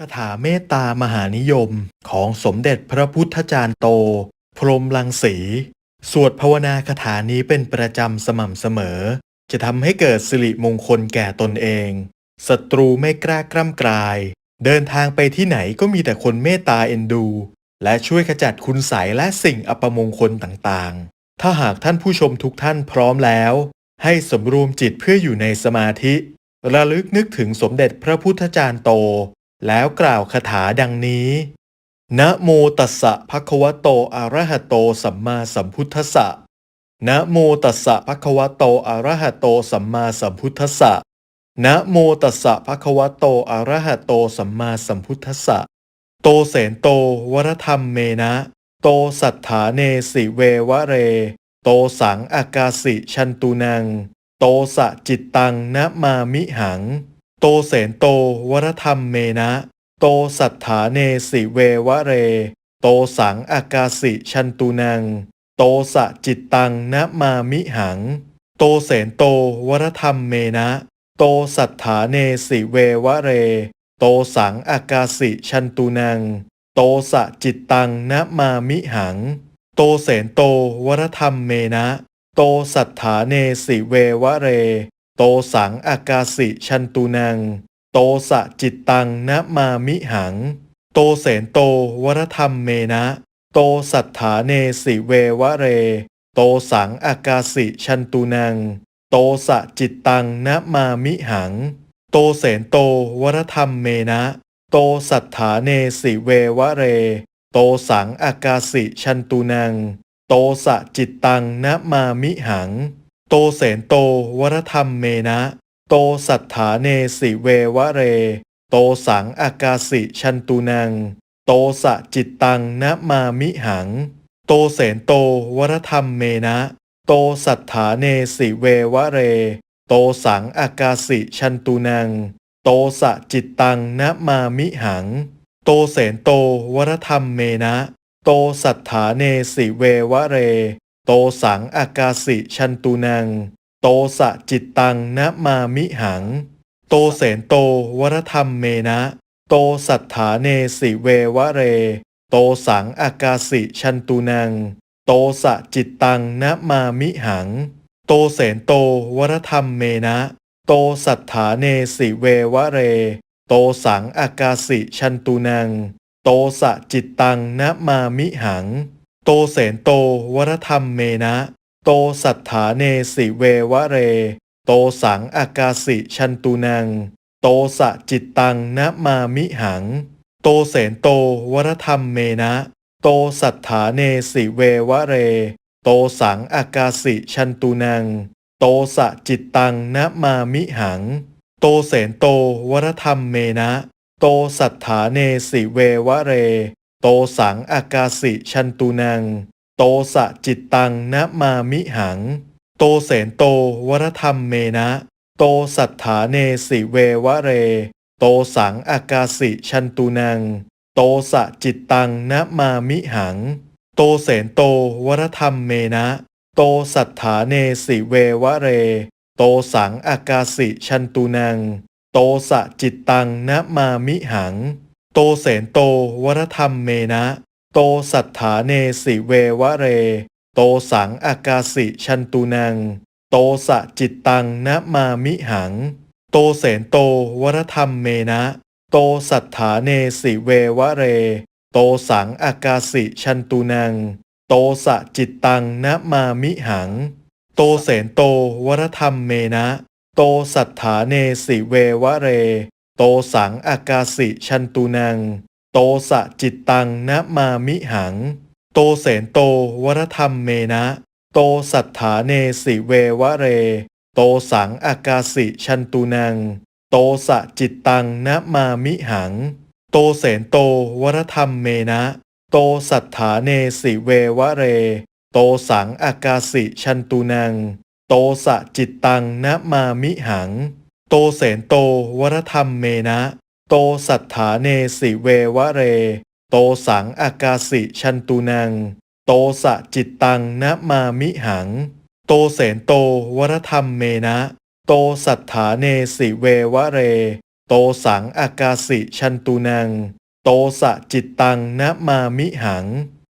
คาถาเมตตามหานิยมของสมเด็จพระพุทธจารย์โต พรหมลังสี สวดภาวนาคาถานี้เป็นประจำสม่ำเสมอ จะทำให้เกิดสิริมงคลแก่ตนเองศัตรูไม่กล้ากล้ำกลาย เดินทางไปที่ไหนก็มีแต่คนเมตตาเอ็นดู และช่วยขจัดคุณใสยและสิ่งอัปมงคลต่างๆ ถ้าหากท่านผู้ชมทุกท่านพร้อมแล้ว ให้สำรวมจิตเพื่ออยู่ในสมาธิ ระลึกนึกถึงสมเด็จพระพุทธจารย์โต แล้วกล่าวคาถาดังนี้ นะโมตัสสะภะคะวะโตอะระหะโตสัมมาสัมพุทธัสสะ นะโมตัสสะภะคะวะโตอะระหะโตสัมมาสัมพุทธัสสะ นะโมตัสสะภะคะวะโตอะระหะโตสัมมาสัมพุทธัสสะ โตเสนโตวรธรรมเมนะ โตสัทธาเนสิเววะเร โตสังอากาสิชันตุนัง โตสะจิตตังนะมามิหัง โตเสนโตวรธรรมเมนะ โตสัทธาเนสิเววะเร โตสังอากาสิชันตุนัง โตสะจิตตังนะมามิหัง โตเสนโตวรธรรมเมนะ โตสัทธาเนสิเววะเร โตสังอากาสิชันตุนัง โตสะจิตตังนะมามิหัง โตเสนโตวรธรรมเมนะ โตสัทธาเนสิเววะเร โตสังอากาสิชันตุนัง โตสะจิตตังนะมามิหัง โตเสนโตวรธรรมเมนะ โตสัทธาเนสิเววะเร โตสังอากาสิชันตุนัง โตสะจิตตังนะมามิหัง โตเสนโตวรธรรมเมนะ โตสัทธาเนสิเววะเร โตสังอากาสิชันตุนัง โตสะจิตตังนะมามิหัง โตเสนโตวรธรรมเมนะ โตสัทธาเนสิเววะเร โตสังอากาสิชันตุนัง โตสะจิตตังนะมามิหัง โตเสนโตวรธรรมเมนะ โตสัทธาเนสิเววะเร โตสังอากาสิชันตุนัง โตสะจิตตังนะมามิหัง โตเสนโตวรธรรมเมนะ โตสัทธาเนสิเววะเร โตสังอากาสิชันตุนัง โตสะจิตตังนะมามิหัง โตเสนโตวรธรรมเมนะ โตสัทธาเนสิเววะเร โตสังอากาสิชันตุนัง โตสะจิตตังนะมามิหัง โตเสนโตวรธรรมเมนะ โตสัทธาเนสิเววะเร โตสังอากาสิชันตุนัง โตสะจิตตังนะมามิหัง โตเสนโตวรธรรมเมนะ โตสัทธาเนสิเววะเร โตสังอากาสิชันตุนัง โตสะจิตตังนะมามิหัง โตเสนโตวรธรรมเมนะ โตสัทธาเนสิเววะเร โตสังอากาสิชันตุนัง โตสะจิตตังนะมามิหัง โตเสนโตวรธรรมเมนะ โตสัทธาเนสิเววะเร โตสังอากาสิชันตุนัง โตสะจิตตังนะมามิหัง โตเสนโตวรธรรมเมนะ โตสัทธาเนสิเววะเร โตสังอากาสิชันตุนัง โตสะจิตตังนะมามิหัง โตเสนโตวรธรรมเมนะ โตสัทธาเนสิเววะเร โตสังอากาสิชันตุนัง โตสะจิตตังนะมามิหัง โตเสนโตวรธรรมเมนะ โตสัทธาเนสิเววะเร โตสังอากาสิชันตุนัง โตสะจิตตังนะมามิหัง โตเสนโตวรธรรมเมนะ โตสัทธาเนสิเววะเร โตสังอากาสิชันตุนัง โตสะจิตตังนะมามิหัง โตเสนโตวรธรรมเมนะ โตสัทธาเนสิเววะเร โตสังอากาสิชันตุนัง โตสะจิตตังนะมามิหัง โตเสนโตวรธรรมเมนะ โตสัทธาเนสิเววะเร โตสังอากาสิชันตุนัง โตสะจิตตังนะมามิหัง โตเสนโตวรธรรมเมนะ โตสัทธาเนสิเววะเร โตสังอากาสิชันตุนัง โตสะจิตตังนะมามิหัง ตเสนโตวรธรรมเมนะ โตสัทธาเนสิเววะเร โตสังอากาสิชันตุนัง โตสะจิตตังนะมามิหัง โตเสนโตวรธรรมเมนะ โตสัทธาเนสิเววะเร โตสังอากาสิชันตุนัง โตสะจิตตังนะมามิหัง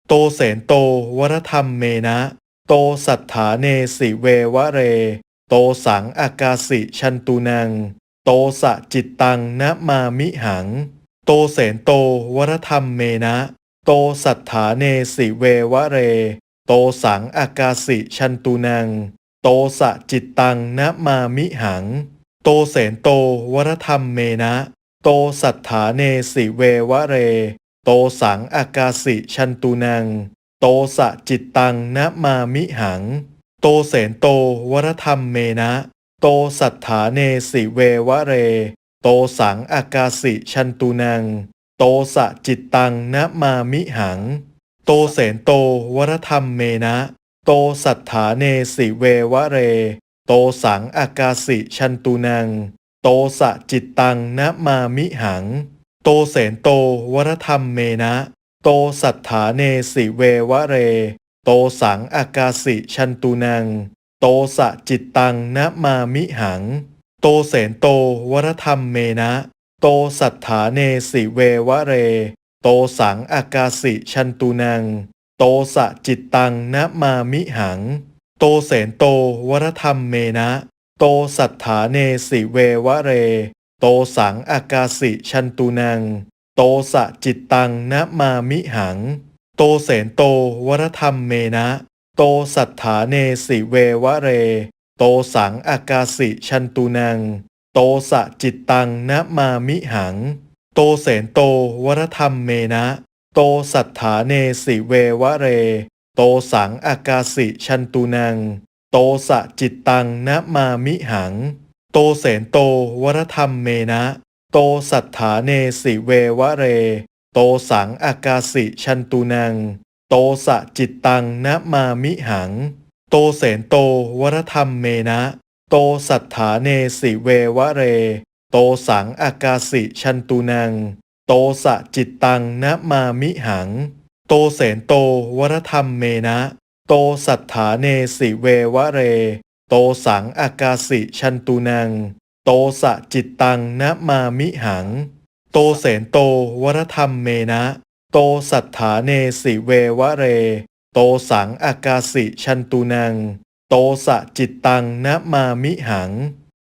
โตเสนโตวรธรรมเมนะ โตสัทธาเนสิเววะเร โตสังอากาสิชันตุนัง โตสะจิตตังนะมามิหัง โตเสนโตวรธรรมเมนะ โตสัทธาเนสิเววะเร โตสังอากาสิชันตุนัง โตสะจิตตังนะมามิหัง โตเสนโตวรธรรมเมนะ โตสัทธาเนสิเววะเร โตสังอากาสิชันตุนัง โตสะจิตตังนะมามิหัง โตเสนโตวรธรรมเมนะ โตสัทธาเนสิเววะเร โตสังอากาสิชันตุนัง โตสะจิตตังนะมามิหัง โตเสนโตวรธรรมเมนะ โตสัทธาเนสิเววะเร โตสังอากาสิชันตุนัง โตสะจิตตังนะมามิหัง โตเสนโตวรธรรมเมนะ โตสัทธาเนสิเววะเร โตสังอากาสิชันตุนัง โตสะจิตตังนะมามิหัง โตเสนโตวรธรรมเมนะ โตสัทธาเนสิเววะเร โตสังอากาสิชันตุนัง โตสะจิตตังนะมามิหัง โตเสนโตวรธรรมเมนะ โตสัทธาเนสิเววะเร โตสังอากาสิชันตุนัง โตสะจิตตังนะมามิหัง โตเสนโตวรธรรมเมนะ โตสัทธาเนสิเววะเร โตสังอากาสิชันตุนัง โตสะจิตตังนะมามิหัง โตเสนโตวรธรรมเมนะ โตสัทธาเนสิเววะเร โตสังอากาสิชันตุนัง โตสะจิตตังนะมามิหัง โตเสนโตวรธรรมเมนะ โตสัทธาเนสิเววะเร โตสังอากาสิชันตุนัง โตสะจิตตังนะมามิหัง โตเสนโตวรธรรมเมนะ โตสัทธาเนสิเววะเร โตสังอากาสิชันตุนัง โตสะจิตตังนะมามิหัง โตเสนโตวรธรรมเมนะ โตสัทธาเนสิเววะเร โตสังอากาสิชันตุนัง โตสะจิตตังนะมามิหัง ตเสนโตวรธรรมเมนะ โตสัทธาเนสิเววะเร โตสังอากาสิชันตุนัง โตสะจิตตังนะมามิหัง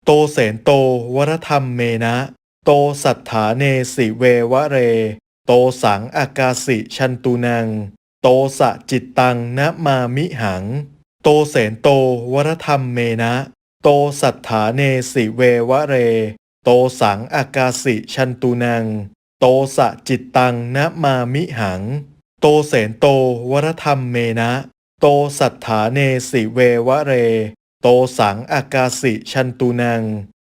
โตเสนโตวรธรรมเมนะ โตสัทธาเนสิเววะเร โตสังอากาสิชันตุนัง โตสะจิตตังนะมามิหัง โตเสนโตวรธรรมเมนะ โตสัทธาเนสิเววะเร โตสังอากาสิชันตุนัง โตสะจิตตังนะมามิหัง โตเสนโตวรธรรมเมนะ โตสัทธาเนสิเววะเร โตสังอากาสิชันตุนัง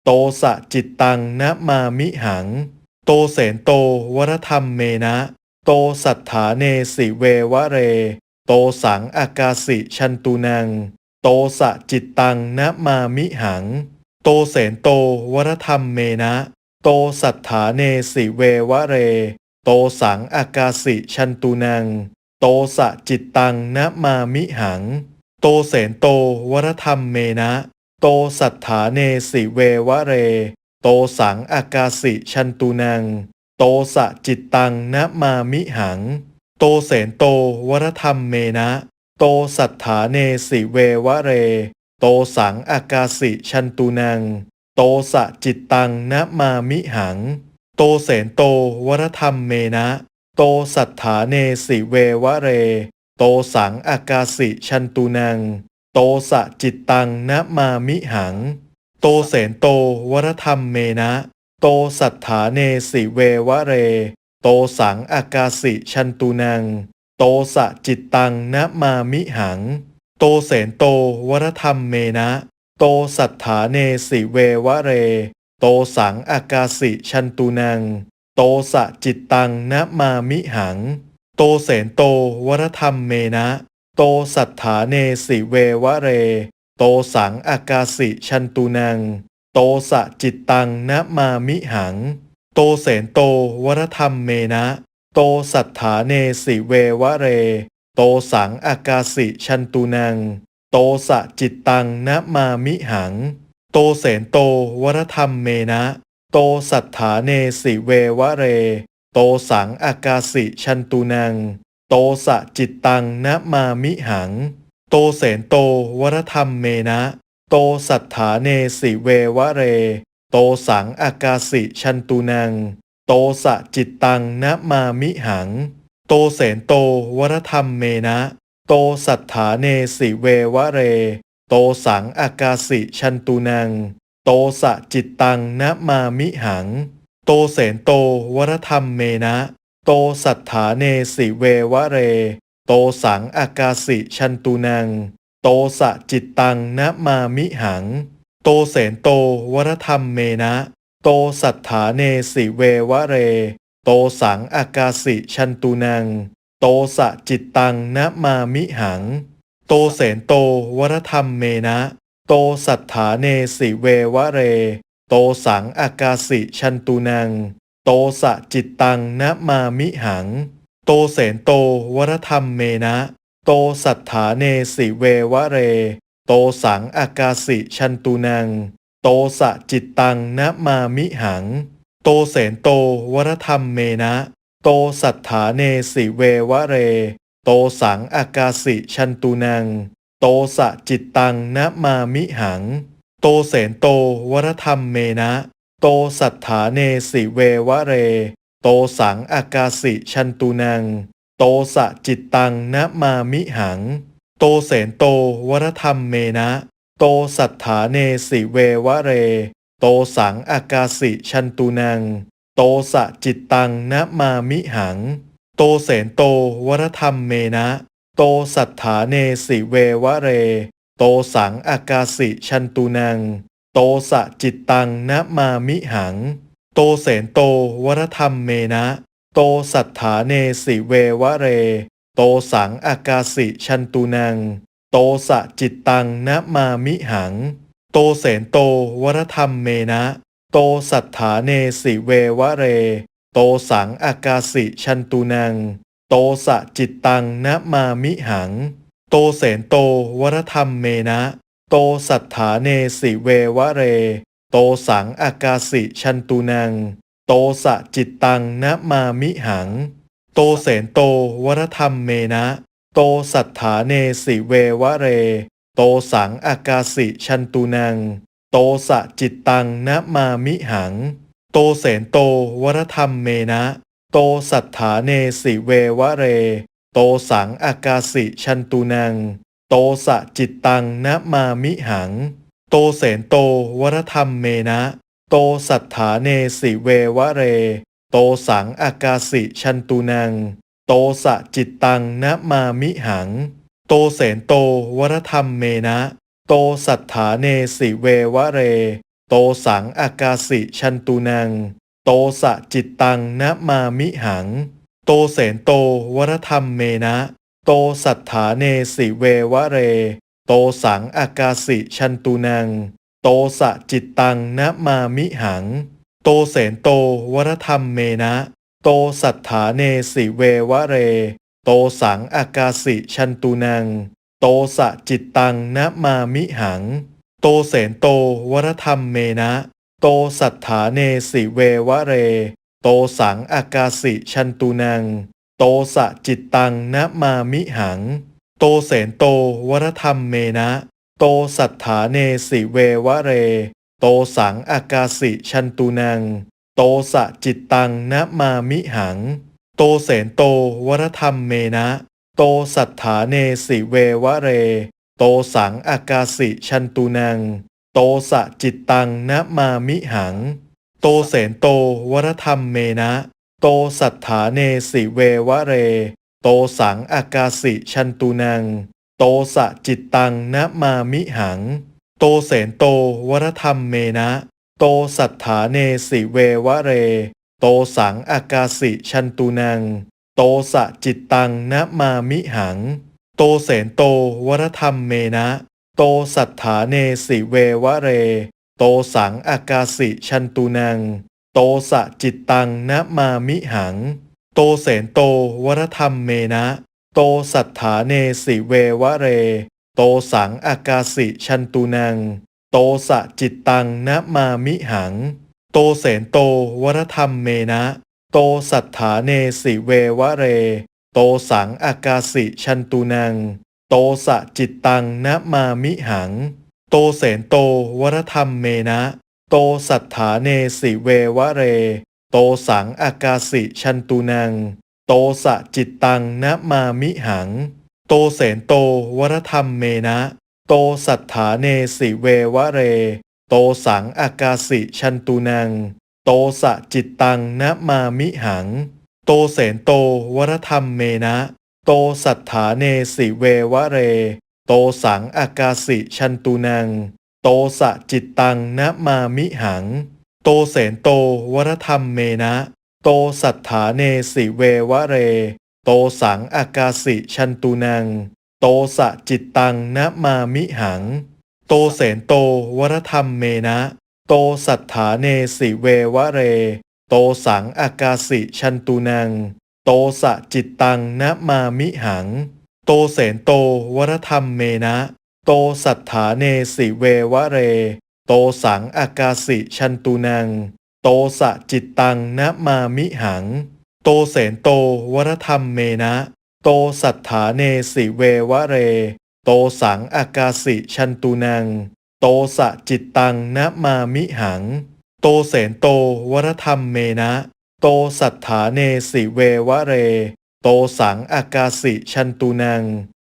โตสะจิตตังนะมามิหัง โตเสนโตวรธรรมเมนะ โตสัทธาเนสิเววะเร โตสังอากาสิชันตุนัง โตสะจิตตังนะมามิหัง โตเสนโตวรธรรมเมนะ โตสัทธาเนสิเววะเร โตสังอากาสิชันตุนัง โตสะจิตตังนะมามิหัง โตเสนโตวรธรรมเมนะ โตสัทธาเนสิเววะเร โตสังอากาสิชันตุนัง โตสะจิตตังนะมามิหัง โตเสนโตวรธรรมเมนะ โตสัทธาเนสิเววะเร โตสังอากาสิชันตุนัง โตสะจิตตังนะมามิหัง โตเสนโตวรธรรมเมนะ โตสัทธาเนสิเววะเร โตสังอากาสิชันตุนัง โตสะจิตตังนะมามิหัง โตเสนโตวรธรรมเมนะ โตสัทธาเนสิเววะเร โตสังอากาสิชันตุนัง โตสะจิตตังนะมามิหัง โตเสนโตวรธรรมเมนะ โตสัทธาเนสิเววะเร โตสังอากาสิชันตุนัง โตสะจิตตังนะมามิหัง โตเสนโตวรธรรมเมนะ โตสัทธาเนสิเววะเร โตสังอากาสิชันตุนัง โตสะจิตตังนะมามิหัง โตเสนโตวรธรรมเมนะ โตสัทธาเนสิเววะเร โตสังอากาสิชันตุนัง โตสะจิตตังนะมามิหัง โตเสนโตวรธรรมเมนะ โตสัทธาเนสิเววะเร โตสังอากาสิชันตุนัง โตสะจิตตังนะมามิหัง โตเสนโตวรธรรมเมนะ โตสัทธาเนสิเววะเร โตสังอากาสิชันตุนัง โตสะจิตตังนะมามิหัง โตเสนโตวรธรรมเมนะ โตสัทธาเนสิเววะเร โตสังอากาสิชันตุนัง โตสะจิตตังนะมามิหัง โตเสนโตวรธรรมเมนะ โตสัทธาเนสิเววะเร โตสังอากาสิชันตุนัง โตสะจิตตังนะมามิหัง โตเสนโตวรธรรมเมนะ โตสัทธาเนสิเววะเร โตสังอากาสิชันตุนัง โตสะจิตตังนะมามิหัง โตเสนโตวรธรรมเมนะ โตสัทธาเนสิเววะเร โตสังอากาสิชันตุนัง โตสะจิตตังนะมามิหัง โตเสนโตวรธรรมเมนะ โตสัทธาเนสิเววะเร โตสังอากาสิชันตุนัง โตสะจิตตังนะมามิหัง โตเสนโตวรธรรมเมนะ โตสัทธาเนสิเววะเร โตสังอากาสิชันตุนัง โตสะจิตตังนะมามิหัง โตเสนโตวรธรรมเมนะ โตสัทธาเนสิเววะเร โตสังอากาสิชันตุนัง โตสะจิตตังนะมามิหัง โตเสนโตวรธรรมเมนะ โตสัทธาเนสิเววะเร โตสังอากาสิชันตุนัง โตสะจิตตังนะมามิหัง โตเสนโตวรธรรมเมนะ โตสัทธาเนสิเววะเร โตสังอากาสิชันตุนัง โตสะจิตตังนะมามิหัง โตเสนโตวรธรรมเมนะ โตสัทธาเนสิเววะเร โตสังอากาสิชันตุนัง โตสะจิตตังนะมามิหัง โตเสนโตวรธรรมเมนะ โตสัทธาเนสิเววะเร โตสังอากาสิชันตุนัง โตสะจิตตังนะมามิหัง โตเสนโตวรธรรมเมนะ โตสัทธาเนสิเววะเร โตสังอากาสิชันตุนัง โตสะจิตตังนะมามิหัง โตเสนโตวรธรรมเมนะ โตสัทธาเนสิเววะเร โตสังอากาสิชันตุนัง โตสะจิตตังนะมามิหัง โตเสนโตวรธรรมเมนะ โตสัทธาเนสิเววะเร โตสังอากาสิชันตุนัง โตสะจิตตังนะมามิหัง โตเสนโตวรธรรมเมนะ โตสัทธาเนสิเววะเร โตสังอากาสิชันตุนัง โตสะจิตตังนะมามิหัง โตเสนโตวรธรรมเมนะ โตสัทธาเนสิเววะเร โตสังอากาสิชันตุนัง โตสะจิตตังนะมามิหัง โตเสนโตวรธรรมเมนะ โตสัทธาเนสิเววะเร โตสังอากาสิชันตุนัง โตสะจิตตังนะมามิหัง โตเสนโตวรธรรมเมนะ โตสัทธาเนสิเววะเร โตสังอากาสิชันตุนัง โตสะจิตตังนะมามิหัง โตเสนโตวรธรรมเมนะ โตสัทธาเนสิเววะเร โตสังอากาสิชันตุนัง โตสะจิตตังนะมามิหัง โตเสนโตวรธรรมเมนะ โตสัทธาเนสิเววะเร โตสังอากาสิชันตุนัง โตสะจิตตังนะมามิหัง โตเสนโตวรธรรมเมนะ โตสัทธาเนสิเววะเร โตสังอากาสิชันตุนัง โตสะจิตตังนะมามิหัง โตเสนโตวรธรรมเมนะ โตสัทธาเนสิเววะเร โตสังอากาสิชันตุนัง โตสะจิตตังนะมามิหัง โตเสนโตวรธรรมเมนะ โตสัทธาเนสิเววะเร โตสังอากาสิชันตุนัง โตสะจิตตังนะมามิหัง โตเสนโตวรธรรมเมนะ โตสัทธาเนสิเววะเร โตสังอากาสิชันตุนัง โตสะจิตตังนะมามิหัง โตเสนโตวรธรรมเมนะ โตสัทธาเนสิเววะเร โตสังอากาสิชันตุนัง โตสะจิตตังนะมามิหัง โตเสนโตวรธรรมเมนะ โตสัทธาเนสิเววะเร โตสังอากาสิชันตุนัง โตสะจิตตังนะมามิหัง โตเสนโตวรธรรมเมนะ โตสัทธาเนสิเววะเร โตสังอากาสิชันตุนัง โตสะจิตตังนะมามิหัง โตเสนโตวรธรรมเมนะ โตสัทธาเนสิเววะเร โตสังอากาสิชันตุนัง โตสะจิตตังนะมามิหัง โตเสนโตวรธรรมเมนะ โตสัทธาเนสิเววะเร โตสังอากาสิชันตุนัง โตสะจิตตังนะมามิหัง โตเสนโตวรธรรมเมนะ โตสัทธาเนสิเววะเร โตสังอากาสิชันตุนัง โตสะจิตตังนะมามิหัง โตเสนโตวรธรรมเมนะ โตสัทธาเนสิเววะเร โตสังอากาสิชันตุนัง โตสะจิตตังนะมามิหัง โตเสนโตวรธรรมเมนะ โตสัทธาเนสิเววะเร โตสังอากาสิชันตุนัง โตสะจิตตังนะมามิหัง โตเสนโตวรธรรมเมนะ โตสัทธาเนสิเววะเร โตสังอากาสิชันตุนัง โตสะจิตตังนะมามิหัง โตเสนโตวรธรรมเมนะ โตสัทธาเนสิเววะเร โตสังอากาสิชันตุนัง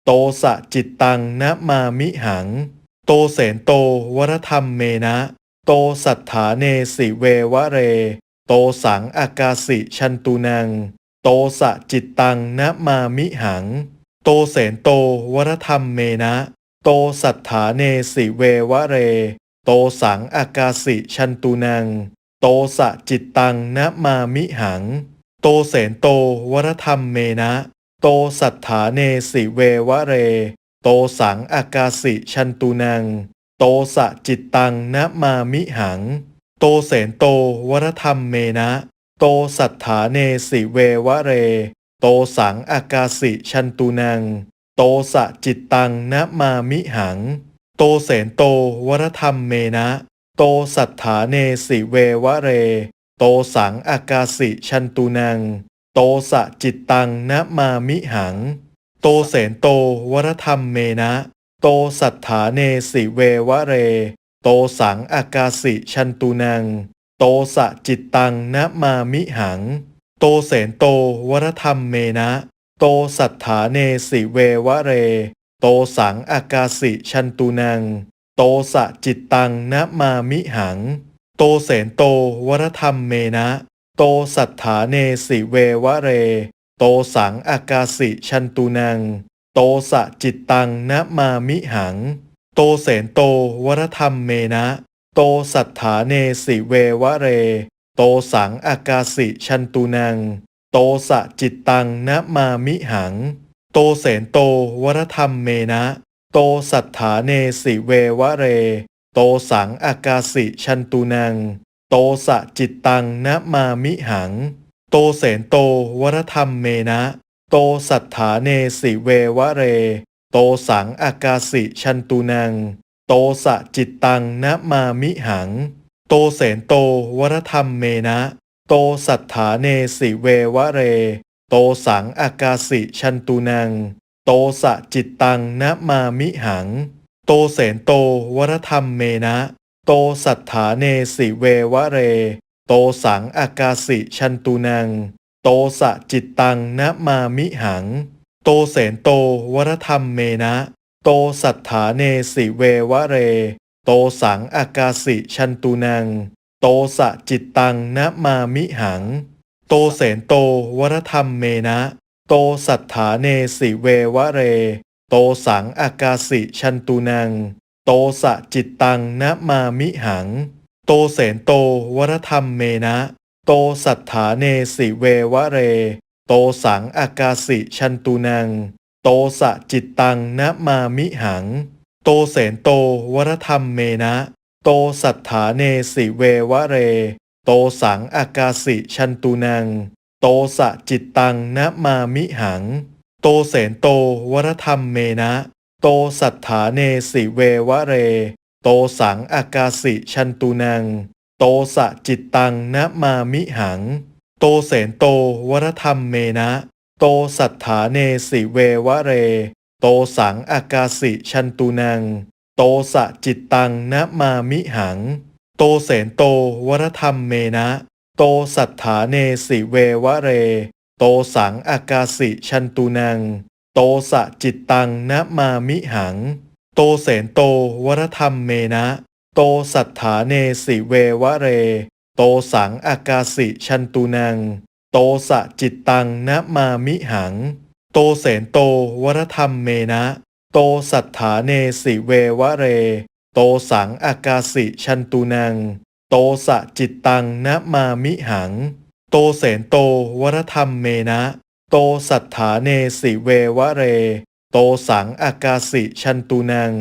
โตสะจิตตังนะมามิหัง โตเสนโตวรธรรมเมนะ โตสัทธาเนสิเววะเร โตสังอากาสิชันตุนัง โตสะจิตตังนะมามิหัง โตเสนโตวรธรรมเมนะ โตสัทธาเนสิเววะเร โตสังอากาสิชันตุนัง โตสะจิตตังนะมามิหัง โตเสนโตวรธรรมเมนะ โตสัทธาเนสิเววะเร โตสังอากาสิชันตุนัง โตสะจิตตังนะมามิหัง โตเสนโตวรธรรมเมนะ โตสัทธาเนสิเววะเร โตสังอากาสิชันตุนัง โตสะจิตตังนะมามิหัง โตเสนโตวรธรรมเมนะ โตสัทธาเนสิเววะเร โตสังอากาสิชันตุนัง โตสะจิตตังนะมามิหัง โตเสนโตวรธรรมเมนะ โตสัทธาเนสิเววะเร โตสังอากาสิชันตุนัง โตสะจิตตังนะมามิหัง โตเสนโตวรธรรมเมนะ โตสัทธาเนสิเววะเร โตสังอากาสิชันตุนัง โตสะจิตตังนะมามิหัง โตเสนโตวรธรรมเมนะ โตสัทธาเนสิเววะเร โตสังอากาสิชันตุนัง โตสะจิตตังนะมามิหัง โตเสนโตวรธรรมเมนะ โตสัทธาเนสิเววะเร โตสังอากาสิชันตุนัง โตสะจิตตังนะมามิหัง โตเสนโตวรธรรมเมนะ โตสัทธาเนสิเววะเร โตสังอากาสิชันตุนัง โตสะจิตตังนะมามิหัง โตเสนโตวรธรรมเมนะ โตสัทธาเนสิเววะเร โตสังอากาสิชันตุนัง โตสะจิตตังนะมามิหัง โตเสนโตวรธรรมเมนะ โตสัทธาเนสิเววะเร โตสังอากาสิชันตุนัง โตสะจิตตังนะมามิหัง โตเสนโตวรธรรมเมนะ โตสัทธาเนสิเววะเร โตสังอากาสิชันตุนัง โตสะจิตตังนะมามิหัง โตเสนโตวรธรรมเมนะ โตสัทธาเนสิเววะเร โตสังอากาสิชันตุนัง โตสะจิตตังนะมามิหัง โตเสนโตวรธรรมเมนะ โตสัทธาเนสิเววะเร โตสังอากาสิชันตุนัง โตสะจิตตังนะมามิหัง โตเสนโตวรธรรมเมนะ โตสัทธาเนสิเววะเร โตสังอากาสิชันตุนัง โตสะจิตตังนะมามิหัง โตเสนโตวรธรรมเมนะ โตสัทธาเนสิเววะเร โตสังอากาสิชันตุนัง โตสะจิตตังนะมามิหัง โตเสนโตวรธรรมเมนะ โตสัทธาเนสิเววะเร โตสังอากาสิชันตุนัง โตสะจิตตังนะมามิหัง โตเสนโตวรธรรมเมนะ โตสัทธาเนสิเววะเร โตสังอากาสิชันตุนัง โตสะจิตตังนะมามิหัง โตเสนโตวรธรรมเมนะ โตสัทธาเนสิเววะเร โตสังอากาสิชันตุนัง โตสะจิตตังนะมามิหัง โตเสนโตวรธรรมเมนะ โตสัทธาเนสิเววะเร โตสังอากาสิชันตุนัง โตสะจิตตังนะมามิหัง โตเสนโตวรธรรมเมนะ โตสัทธาเนสิเววะเร โตสังอากาสิชันตุนัง โตสะจิตตังนะมามิหัง โตเสนโตวรธรรมเมนะ โตสัทธาเนสิเววะเร โตสังอากาสิชันตุนัง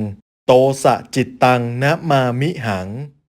โตสะจิตตังนะมามิหัง